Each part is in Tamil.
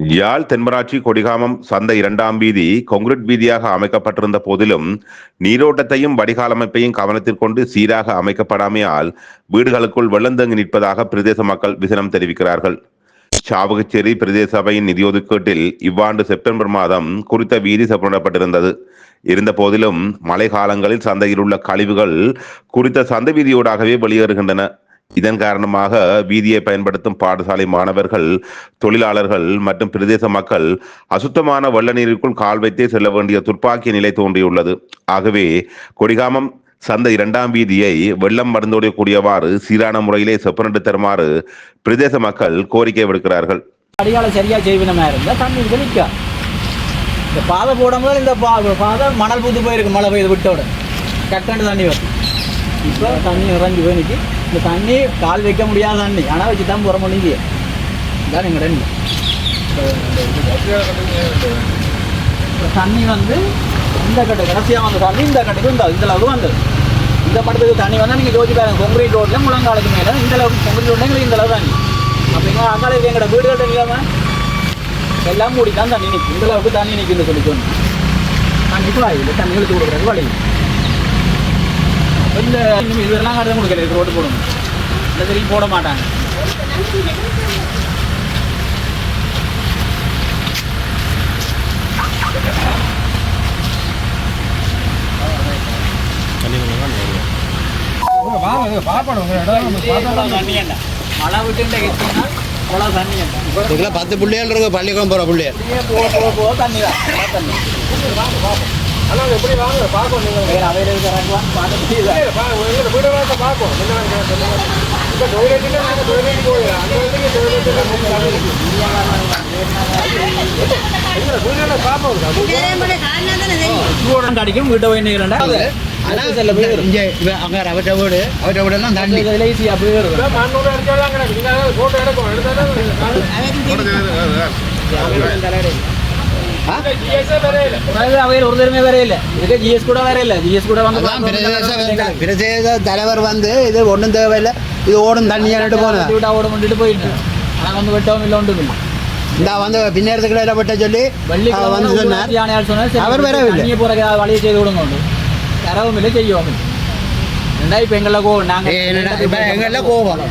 யாழ் தென்மராட்சி கொடிகாமம் சந்தை இரண்டாம் வீதி கொங்கிரீட் வீதியாக அமைக்கப்பட்டிருந்த போதிலும் நீரோட்டத்தையும் வடிகால் அமைப்பையும் கவனத்தில் கொண்டு சீராக அமைக்கப்படாமையால் வீடுகளுக்குள் வெள்ளந்தங்கி நிற்பதாக பிரதேச மக்கள் விசனம் தெரிவிக்கிறார்கள். சாவகச்சேரி பிரதேச சபையின் நிதி ஒதுக்கீட்டில் இவ்வாண்டு செப்டம்பர் மாதம் குறித்த வீதி செப்பனிடப்பட்டிருந்தது இருந்த போதிலும் மழை காலங்களில் சந்தையில் உள்ள கழிவுகள் குறித்த சந்தை வீதியோடாகவே வெளியேறுகின்றன. இதன் காரணமாக வீதியை பயன்படுத்தும் பாடசாலை மாணவர்கள் தொழிலாளர்கள் மற்றும் பிரதேச மக்கள் அசுத்தமான வெள்ள நீருக்குள் கால் வைத்தே செல்ல வேண்டிய துர்ப்பாக்கிய நிலை தோன்றியுள்ளது. ஆகவே கொடிகாமம் சந்தை இரண்டாம் வீதியை வெள்ளம் மருந்தோடக்கூடியவாறு சீரான முறையிலே செப்பனிட்டு தருமாறு பிரதேச மக்கள் கோரிக்கை விடுக்கிறார்கள். அடிகாலம் சரியா செய்வினமா இருந்தா தண்ணி தெளிக்கா. இந்த பாதை போடும்போது இந்த பாதை மணல் பூத்து போயிருக்கு மழை பெய்து விட்டோட கட்டண்டு தண்ணி வரும். இப்போ தண்ணி இறங்கி போய் நிற்கி இந்த தண்ணி கால் வைக்க முடியாத தண்ணி. ஆனால் வச்சு தான் போகிற முடிஞ்சு இதான் எங்கள் ரெண்டு தண்ணி வந்து இந்த கட்டு கடைசியாக வந்த தண்ணி இந்த கட்டுக்கு இந்த இந்த அளவுக்கு வந்தது. இந்த படத்துக்கு தண்ணி வந்தால் நீங்கள் யோசிச்சு பாருங்க கொங்கிரீட் ரோட்டில் முழங்காலுக்கு மேலே இந்த அளவுக்கு கொங்கிரீட் ரோட்டில் எங்களுக்கு இந்த அளவு தண்ணி. அப்படிங்க அங்காளுக்கு எங்களோட கட்ட இல்லாமல் எல்லாம் மூடி தான் தண்ணி நிற்கும் இந்த அளவுக்கு தண்ணி நிற்குன்னு சொல்லி சொன்னேன். தண்ணி குழாயில் தண்ணி எடுத்து கொடுக்குறது வழி இந்த இனிமே இதெல்லாம் கடன் கொடுக்கல. ரோடு போடணும். இந்த சரி போட மாட்டாங்க. பத்து புள்ளிகள் இருக்கு பள்ளிக்கூடம் போகிற புள்ளிகள் தண்ணி தான். மழை தண்ணி வேற அவையில இருக்கிறாங்க பார்க்க வீட்டை போய் நிற்கிறேன்டா செல்ல போய் வரும் வீடு அவற்றை தண்ணி ஈஸியாக போய் வரும் இல்லை ஜிஎஸ் கூட வேற இல்லை ஜிஎஸ் கூட வந்து அதான் பிரதேச தலைவர் வந்து இது ஒன்றும் தேவையில்லை இது ஓடும் தண்ணியாட்டு போனேன் விட்டா ஓட பண்ணிட்டு போயிட்டு ஆனால் வந்து வெட்டவும் இல்லை ஒன்றும் இல்லை இந்த வந்து பின்னேறதுக்குள்ள இடம் விட்ட சொல்லி வந்து சொன்னார் யானையார் சொன்னார் அவர் வரவில்லை. தண்ணியை போகிற வழியை செய்து விடுங்க உண்டு தரவும் இல்லை செய்யவும் இல்லை இப்போ எங்களில் கோ நாங்கள் எங்கெல்லாம் கோவம்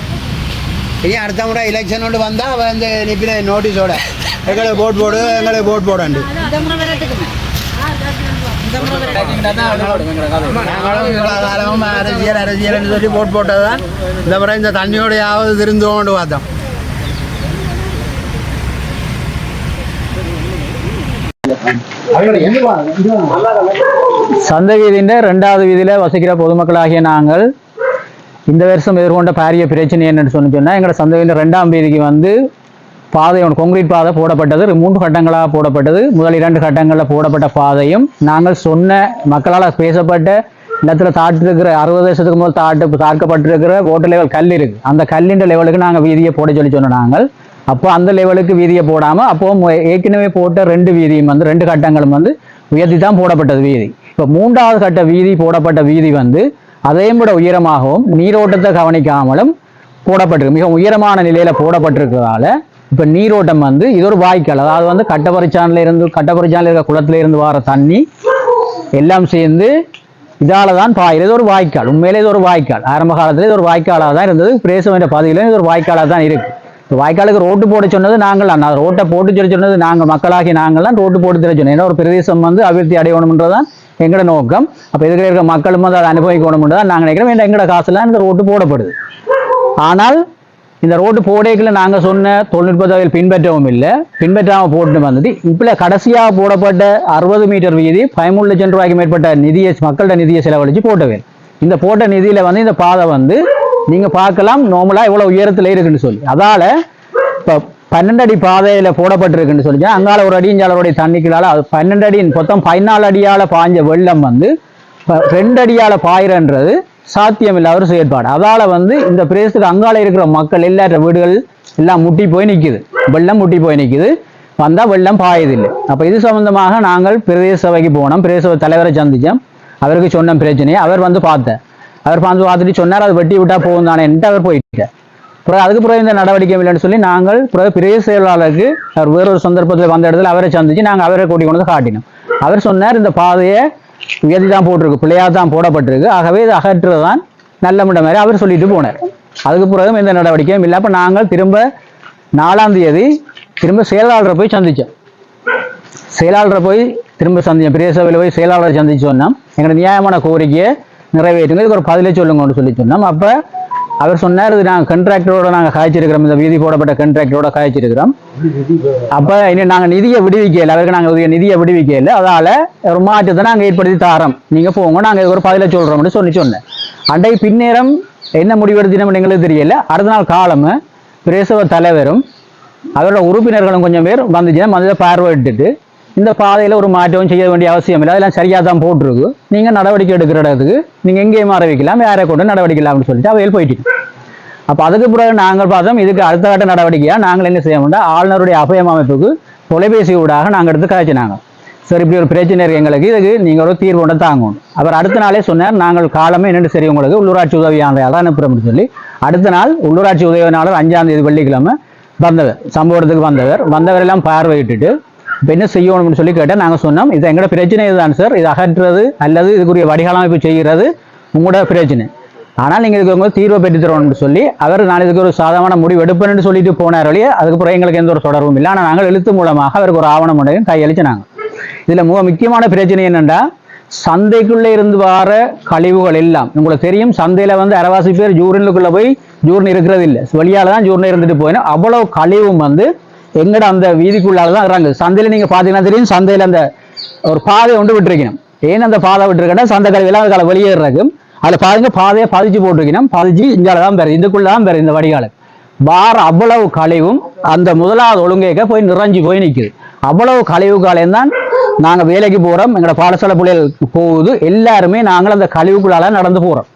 இனி அடுத்த முறை எலெக்ஷன் ஒன்று வந்தால் அவன் வந்து நிப்பின நோட்டீஸோட எங்களை போட் போடு எங்களை போட் போடண்டு நாங்களும் இவ்வளோ அரசியல் சொல்லி போட் போட்டது தான் இந்த முறை இந்த தண்ணியோடையாவது திருந்தோண்டு பார்த்தோம் சந்தை வீதியின் ரெண்டாவது வீதியில் வசிக்கிற பொதுமக்களாகிய நாங்கள் இந்த வருஷம் எதிர்கொண்ட பாரிய பிரச்சனை என்னன்னு சொன்னு சொன்னால் எங்களோட சந்தையில் ரெண்டாம் வீதிக்கு வந்து பாதை ஒன்று கொங்கிரீட் பாதை போடப்பட்டது. மூன்று கட்டங்களாக போடப்பட்டது. முதல் இரண்டு கட்டங்களில் போடப்பட்ட பாதையும் நாங்கள் சொன்ன மக்களால் பேசப்பட்ட இடத்துல தாட்டிருக்கிற அறுபது வருஷத்துக்கு முதல் தாட்டு தாக்கப்பட்டிருக்கிற ஓட்டர் லெவல் கல் இருக்கு. அந்த கல்லின்ற லெவலுக்கு நாங்கள் வீதியை போட சொல்லி சொன்னோம் நாங்கள். அப்போ அந்த லெவலுக்கு வீதியை போடாமல் அப்போ ஏற்கனவே போட்ட ரெண்டு வீதியும் வந்து ரெண்டு கட்டங்களும் வந்து உயர்த்தி தான் போடப்பட்டது வீதி. இப்போ மூன்றாவது கட்ட வீதி போடப்பட்ட வீதி வந்து அதையும் விட உயரமாகவும் நீரோட்டத்தை கவனிக்காமலும் போடப்பட்டிருக்கு. மிக உயரமான நிலையில போடப்பட்டிருக்கிறதால இப்போ நீரோட்டம் வந்து இது ஒரு வாய்க்கால் அதாவது வந்து கட்டப்பரிச்சானில் இருந்து கட்டப்பரிச்சானில் இருக்க குளத்துல இருந்து வர தண்ணி எல்லாம் சேர்ந்து இதால தான் இது ஒரு வாய்க்கால். உண்மையிலே இது ஒரு வாய்க்கால். ஆரம்ப காலத்துல இது ஒரு வாய்க்காலாக தான் இருந்தது. பிரேசம் என்ற பகுதியிலும் இது ஒரு வாய்க்காலாக தான் இருக்கு. வாய்க்காலுக்கு ரோட்டு போட சொன்னது நாங்கள் தான் ரோட்டை போட்டு சொல்லி சொன்னது நாங்கள் மக்களாகி நாங்கள் தான் ரோட்டு போட்டு தர சொன்னோம் ஏன்னா ஒரு பிரதேசம் வந்து அபிவிருத்தி அடையணும்ன்றது தான் எங்களோட நோக்கம்? அப்போ இதுக்கு இருக்கிற மக்களும் வந்து அதை அனுபவிக்கணும்னு தான் நாங்கள் நினைக்கிறோம். ஏன்னா எங்களோட காசுலாம் இந்த ரோட்டு போடப்படுது. ஆனால் இந்த ரோட்டு போடைக்குள்ள நாங்கள் சொன்ன தொழில்நுட்பத்தை பின்பற்றவும் இல்லை. பின்பற்றாமல் போட்டு வந்தது. இப்போ கடைசியாக போடப்பட்ட அறுபது மீட்டர் வீதி பதிமூணு லட்சம் ரூபாய்க்கு மேற்பட்ட நிதியை மக்கள்கிட்ட நிதியை செலவழித்து போட்டவே இந்த போட்ட நிதியில் வந்து இந்த பாதை வந்து நீங்கள் பார்க்கலாம் நார்மலாக இவ்வளோ உயரத்தில் இருக்குன்னு சொல்லி. அதால் இப்போ பன்னெண்டு அடி பாதையில் போடப்பட்டிருக்குன்னு சொல்லி அங்கால ஒரு அடிஞ்சாலருடைய தண்ணிக்குள்ளால அது பன்னெண்டு அடி மொத்தம் பதினாலு அடியால் பாய்ஞ்ச வெள்ளம் வந்து ரெண்டு அடியால பாயிரன்றது சாத்தியம் இல்லாத ஒரு செயற்பாடு. அதால வந்து இந்த பிரதேசத்துக்கு அங்கால இருக்கிற மக்கள் இல்லாத வீடுகள் எல்லாம் முட்டி போய் நிற்குது வெள்ளம் முட்டி போய் நிற்குது வந்தால் வெள்ளம் பாயதில்லை. அப்போ இது சம்பந்தமாக நாங்கள் பிரதேச சபைக்கு போனோம். பிரதேச சபை தலைவரை சந்திச்சோம். அவருக்கு சொன்ன பிரச்சனையை அவர் வந்து பார்த்தேன் அவர் பார்த்து பார்த்துட்டு சொன்னார் அது வெட்டி விட்டா போகும் தானேன்ட்டு அவர் போயிட்டார். பிறகு அதுக்கு பிறகு இந்த நடவடிக்கை இல்லைன்னு சொல்லி நாங்கள் பிறகு பெரிய செயலாளருக்கு அவர் வேறொரு சந்தர்ப்பத்தில் வந்த இடத்துல அவரை சந்திச்சு நாங்கள் அவரை கூட்டி கொண்டு வந்து காட்டினோம். அவர் சொன்னார் இந்த பாதையை உயர்த்தி தான் போட்டிருக்கு பிள்ளையாக தான் போடப்பட்டிருக்கு. ஆகவே இது அகற்றுறது தான் நல்ல முறை மாதிரி அவர் சொல்லிட்டு போனார். அதுக்கு பிறகும் எந்த நடவடிக்கையும் இல்லை. அப்போ நாங்கள் திரும்ப நாலாம் தேதி திரும்ப செயலாளரை போய் சந்தித்தோம் செயலாளரை போய் திரும்ப சந்திச்சோம். பெரிய சபையில் போய் செயலாளரை சந்திச்சு சொன்னோம். எங்களோட நியாயமான கோரிக்கையை நிறைவேற்றுங்க. இதுக்கு ஒரு பதிலை சொல்லுங்கன்னு சொல்லி சொன்னோம். அப்போ அவர் சொன்னார் இது நாங்கள் கண்ட்ராக்டரோட நாங்கள் காய்ச்சிருக்கிறோம். இந்த வீதி போடப்பட்ட கண்ட்ராக்டரோட காய்ச்சிருக்கிறோம். அப்போ இன்னும் நாங்கள் நிதியை விடுவிக்கல. அவருக்கு நாங்கள் நிதியை விடுவிக்கல. அதால் ஒரு மாற்றத்தை நாங்கள் ஏற்படுத்தி தாரோம். நீங்கள் போங்க நாங்கள் ஒரு பதில சொல்கிறோம்னு சொல்லி சொன்னேன். அண்டை பின்னேரம் என்ன முடிவெடுத்தினோம் எங்களுக்கு தெரியல. அடுத்த நாள் காலம் பிரேசவ தலைவரும் அவரோட உறுப்பினர்களும் கொஞ்சம் பேர் வந்துச்சுன்னா வந்து பார்வையிட்டுட்டு இந்த பாதையில் ஒரு மாற்றமும் செய்ய வேண்டிய அவசியம் இல்லை. அதெல்லாம் சரியாக தான் போட்டிருக்கு. நீங்கள் நடவடிக்கை எடுக்கிற இடத்துக்கு நீங்கள் எங்கேயும் வைக்கலாம் யாரை கொண்டு நடவடிக்கை இல்லாமல் சொல்லிட்டு அவையில் போயிட்டு அப்போ அதுக்கு பிறகு நாங்கள் பார்த்தோம் இதுக்கு அடுத்த கட்ட நடவடிக்கையாக நாங்கள் என்ன செய்ய முடியாது ஆளுநருடைய அபயம் அமைப்புக்கு தொலைபேசி ஊடாக நாங்கள் எடுத்து கதைச்சினாங்க சரி இப்படி ஒரு பிரச்சனை இருக்கு எங்களுக்கு இதுக்கு நீங்கள் ஒரு தீர்வு ஒன்று தாங்கணும். அவர் அடுத்த நாளே சொன்னார் நாங்கள் காலமே என்னென்னு சரி உங்களுக்கு உள்ளூராட்சி உதவியாளரை தான் அனுப்புகிறோம்னு சொல்லி. அடுத்த நாள் உள்ளூராட்சி உதவியாளர் அஞ்சாம் தேதி வெள்ளிக்கிழமை வந்தவர் சம்பவத்துக்கு வந்தவர் வந்தவர். எல்லாம் பார்வையிட்டுட்டு இப்போ என்ன செய்யணும்னு சொல்லி கேட்டால் நாங்கள் சொன்னோம் இது எங்களோட பிரச்சனை இதுதான் சார் இது அகற்றுறது அல்லது இதுக்குரிய வடிகாலமைப்பு செய்கிறது உங்களோட பிரச்சனை. ஆனால் நீங்கள் இதுக்கு உங்களுக்கு தீர்வை பெற்றுத்தரணும்னு சொல்லி அவர் நான் இதுக்கு ஒரு சாதகமான முடிவு எடுப்பேன்னு சொல்லிட்டு போனார் வழியே அதுக்கப்புறம் எங்களுக்கு எந்த ஒரு தொடர்பும் இல்லை. ஆனால் நாங்கள் எழுத்து மூலமாக அவருக்கு ஒரு ஆவணம் உடையும் கையளிச்சினாங்க. இதில் மிக முக்கியமான பிரச்சனை என்னென்னா சந்தைக்குள்ளே இருந்து வர கழிவுகள் எல்லாம். உங்களுக்கு தெரியும் சந்தையில் வந்து அரவாசி பேர் ஜூரினுக்குள்ளே போய் ஜூர்ன் இருக்கிறது இல்லை. வெளியால் தான் ஜூர்ன் இருந்துட்டு போயிடும் அவ்வளோ கழிவும் வந்து எங்கட அந்த வீதிக்குள்ளால தான் வர்றாங்க. சந்தையில் நீங்கள் பார்த்தீங்கன்னா தெரியும் சந்தையில் அந்த ஒரு பாதை ஒன்று விட்டுருக்கணும். ஏன் அந்த பாதை விட்டுருக்கேன்னா சந்தை கழிவுலாம் அதுக்கால வெளியேறக்கும் அதில் பாருங்க பாதையை பதிச்சு போட்டிருக்கணும். பதிச்சு இங்கால தான் பெறும் இதுக்குள்ள தான் பெறும் இந்த வடிகால. பார் அவ்வளவு கழிவும் அந்த முதலாவது ஒழுங்கேக்க போய் நிறைஞ்சு போய் நிற்குது அவ்வளவு கழிவு காலையும் தான் நாங்கள் வேலைக்கு போகிறோம் எங்களோட பாடசாலை பிள்ளைகள் போகுது. எல்லாருமே நாங்கள் அந்த கழிவுக்குள்ளால நடந்து போகிறோம்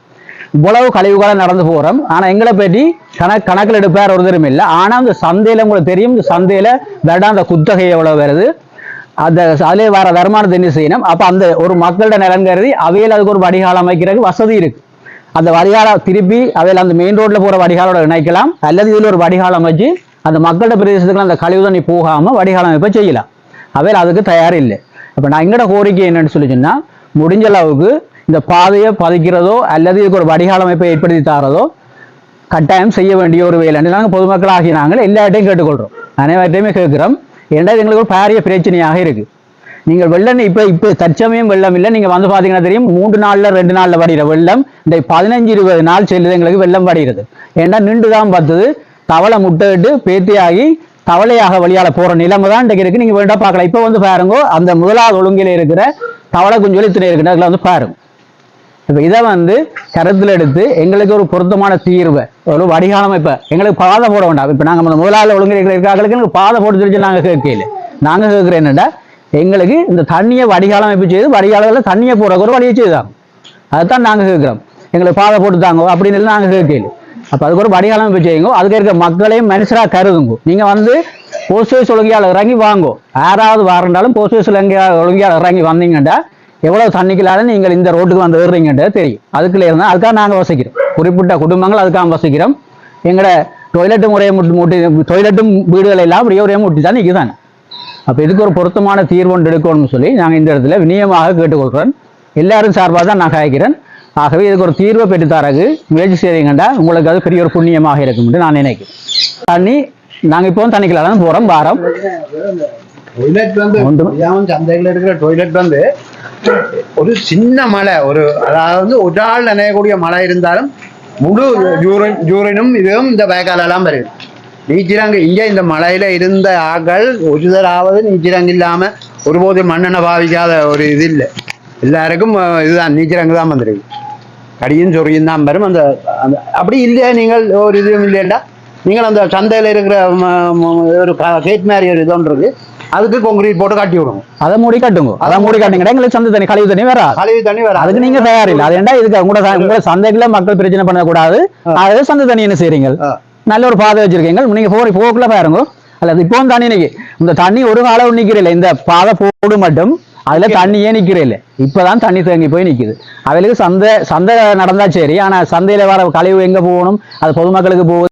இவ்வளவு கழிவுகாலம் நடந்து போகிறோம் ஆனால் எங்களை பற்றி கணக்கு கணக்கில் எடுப்பார் ஒருத்தரும் இல்லை. ஆனால் அந்த சந்தையில் உங்களுக்கு தெரியும் இந்த சந்தையில் வருடம் அந்த குத்தகை எவ்வளோ வருது. அந்த அதிலே வர வருமானத்தை என்ன செய்யணும்? அப்போ அந்த ஒரு மக்களோட நிலம் கருதி அவையில் அதுக்கு ஒரு வடிகால் அமைக்கிறதுக்கு வசதி இருக்கு. அந்த வடிகால திருப்பி அவையில் அந்த மெயின் ரோட்டில் போகிற வடிகாலோட இணைக்கலாம். அல்லது இதில் ஒரு வடிகால் அமைச்சு அந்த மக்களோட பிரதேசத்துக்கு அந்த கழிவு தண்ணி போகாமல் வடிகால் அமைப்பை செய்யலாம். அவையில் அதுக்கு தயார் இல்லை அப்போ நான் எங்களோட கோரிக்கை என்னன்னு சொல்லி சொன்னால் முடிஞ்ச அளவுக்கு இந்த பாதையை பதிக்கிறதோ அல்லது இதுக்கு ஒரு வடிகால் அமைப்பை ஏற்படுத்தி தாரதோ கட்டாயம் செய்ய வேண்டிய ஒரு வேலை. நாங்கள் பொதுமக்களாகி நாங்கள் எல்லார்ட்டையும் கேட்டுக்கொள்கிறோம் அனைவர்கிட்டையுமே கேட்குறோம். ஏன்னா எங்களுக்கு ஒரு பாரிய பிரச்சனையாக இருக்குது நீங்கள் வெள்ளம் இப்போ இப்போ தற்சமயம் வெள்ளம் இல்லை. நீங்கள் வந்து பார்த்தீங்கன்னா தெரியும் மூன்று நாளில் ரெண்டு நாளில் வடிகிற வெள்ளம் இந்த பதினஞ்சு இருபது நாள் செல்லுது எங்களுக்கு வெள்ளம் வடிகிறது. ஏன்னா நின்று தான் பார்த்தது தவளை முட்டையிட்டு பேத்தியாகி தவளையாக வழியால் போகிற நிலைமை தான் இன்றைக்கு இருக்குது நீங்கள் வேண்டாம் பார்க்கலாம். இப்போ வந்து பாருங்க அந்த முதலாவது ஒழுங்கில் இருக்கிற தவளை குஞ்சொலி இத்தனை இருக்கிற அதில் வந்து பாருங்க. இப்போ இதை வந்து கருத்தில் எடுத்து எங்களுக்கு ஒரு பொருத்தமான தீர்வை. ஒரு வடிகாலம் இப்போ எங்களுக்கு பாதை போட வேண்டாம். இப்போ நாங்கள் முதலாளி ஒழுங்கு இருக்கிறாங்களுக்கு எங்களுக்கு பாதை போட்டு தெரிஞ்சு நாங்கள் கேட்கல. நாங்கள் கேட்குறோம் என்னடா எங்களுக்கு இந்த தண்ணியை வடிகாலம் அமைப்பு செய்து வடிகாலத்தில் தண்ணியை போடுறக்கு ஒரு வழியை செய்தாங்க. அதுதான் நாங்கள் கேட்குறோம். எங்களுக்கு பாதை போட்டு தாங்க அப்படின்னு சொல்லி நாங்கள் கேட்கல. அப்போ அதுக்கு ஒரு வடிகாலம் அமைப்பு செய்யுங்க அதுக்கு இருக்க மக்களையும் மனுஷராக கருதுங்க. நீங்கள் வந்து போஸ்ட் ஆஃபீஸ் ஒழுங்கியாளர் இறங்கி வாங்கோ. யாராவது வரண்டாலும் போஸ்ட் ஆஃபீஸ் ஒழுங்கியாளர் இறங்கி வந்தீங்கன்னா எவ்வளவு தண்ணிக்கலாலும் நீங்கள் இந்த ரோட்டுக்கு வந்து ஏறுறீங்கன்றது தெரியும். அதுக்குள்ள இருந்தால் அதுக்காக நாங்கள் வசிக்கிறோம். குறிப்பிட்ட குடும்பங்கள் அதுக்காக வசிக்கிறோம். எங்களோட டொய்லெட்டு முறையை முட்டு முட்டி டொய்லெட்டும் வீடுகள் எல்லாம் ஒரே ஒரே முட்டி தான் நிற்குதாங்க அப்போ இதுக்கு ஒரு பொருத்தமான தீர்வு ஒன்று எடுக்கணும்னு சொல்லி நாங்கள் இந்த இடத்துல விநியமாக கேட்டுக்கொள்கிறோம். எல்லாரும் சார்பாக தான் நான் காய்க்கிறேன் ஆகவே இதுக்கு ஒரு தீர்வை பெற்றுத்தாரகு முயற்சி செய்றீங்கண்டா உங்களுக்கு அது பெரிய ஒரு புண்ணியமாக என்று நான் நினைக்கிறேன். தண்ணி நாங்கள் இப்போ தண்ணிக்கலாம் போகிறோம் வாரம். டொய்லெட் வந்து சந்தையில் இருக்கிற டொய்லெட் வந்து ஒரு சின்ன மலை ஒரு அதாவது வந்து ஒரு ஆள் நினையக்கூடிய மழை இருந்தாலும் முழு ஜூரின் ஜூரினும் இதுவும் இந்த வேக்காலெல்லாம் வருது நீச்சிரங்கு இங்கே இந்த மலையில இருந்த ஆக்கள் ஒரு தராவது நீச்சிரங்கு இல்லாம ஒருபோதும் மண்ணெண்ணை பாவிக்காத ஒரு இது இல்லை. எல்லாருக்கும் இதுதான் நீச்சிரங்கு தான் வந்துருக்கு. கடியும் சொறியும் தான் வரும். அந்த அந்த அப்படி இல்லையா நீங்கள்? ஒரு இதுவும் இல்லையாண்டா? நீங்கள் அந்த சந்தையில் இருக்கிற ஒரு கேட் மாதிரி ஒரு இது ஒன்று இருக்கு. அதுக்கு கொங்கிரீட் போட்டு கட்டி விடுங்க அதை மூடி கட்டுங்க. அதை மூடி கட்டுங்கடா எங்களுக்கு சந்தை தண்ணி கழிவு தண்ணி வேற கழிவு தண்ணி வர அதுக்கு நீங்க தயார் இல்லை. அது ஏன்டா இதுக்கு உங்களோட உங்களோட சந்தைக்குள்ள மக்கள் பிரச்சனை பண்ணக்கூடாது. அதே சந்தை தண்ணி என்ன செய்றீங்க. நல்ல ஒரு பாதை வச்சிருக்கீங்க. நீங்க போற போக்குள்ள பாருங்க. அல்லது இப்போ தண்ணி நிக்கு இந்த தண்ணி ஒரு காலம் நிக்கிறீல்ல இந்த பாதை போடு மட்டும் அதுல தண்ணியே நிக்கிறீல்ல இப்பதான் தண்ணி தேங்கி போய் நிக்குது. அவளுக்கு சந்தை சந்தை நடந்தா சரி. ஆனா சந்தையில வர கழிவு எங்க போகணும்? அது பொதுமக்களுக்கு போகுது.